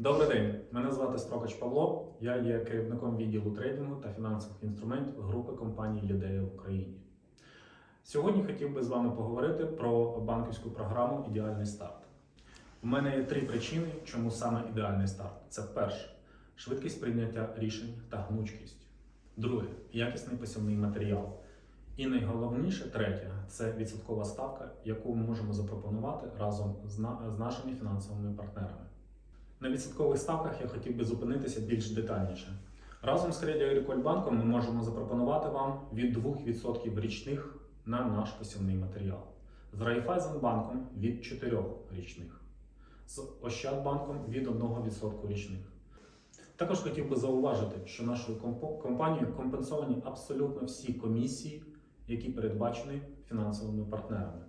Добрий день, мене звати Строкач Павло. Я є керівником відділу трейдингу та фінансових інструментів групи компанії Лідея в Україні. Сьогодні хотів би з вами поговорити про банківську програму Ідеальний старт. У мене є три причини, чому саме ідеальний старт. Це перше швидкість прийняття рішень та гнучкість. Друге якісний посівний матеріал. І найголовніше, третє це відсоткова ставка, яку ми можемо запропонувати разом з нашими фінансовими партнерами. На відсоткових ставках я хотів би зупинитися більш детальніше. Разом з Credit Agricole Банком ми можемо запропонувати вам від 2% річних на наш посівний матеріал. З Райфайзенбанком від 4 річних, з Ощадбанком від 1% річних. Також хотів би зауважити, що нашою компанією компенсовані абсолютно всі комісії, які передбачені фінансовими партнерами.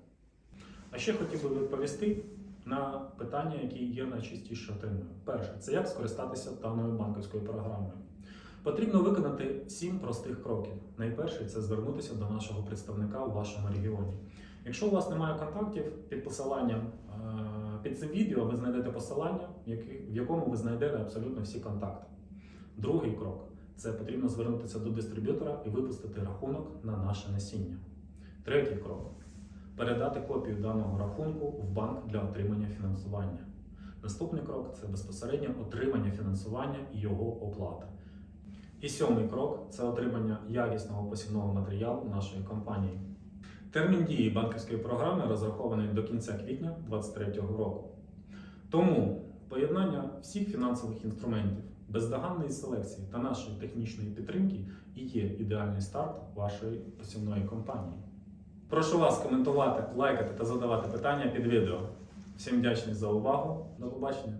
А ще хотів би відповісти на питання, які я найчастіше отримую. Перше, це як скористатися даною банківською програмою. Потрібно виконати сім простих кроків. Найперший це звернутися до нашого представника у вашому регіоні. Якщо у вас немає контактів, під посиланням е, під цим відео ви знайдете посилання, в якому ви знайдете абсолютно всі контакти. Другий крок це потрібно звернутися до дистриб'ютора і випустити рахунок на наше насіння. Третій крок передати копію даного рахунку в банк для отримання фінансування. Наступний крок це безпосередньо отримання фінансування і його оплата. І сьомий крок це отримання якісного посівного матеріалу нашої компанії. Термін дії банківської програми розрахований до кінця квітня 2023 року. Тому поєднання всіх фінансових інструментів, бездоганної селекції та нашої технічної підтримки і є ідеальний старт вашої посівної компанії. Прошу вас коментувати, лайкати та задавати питання під відео. Всім вдячний за увагу. До побачення!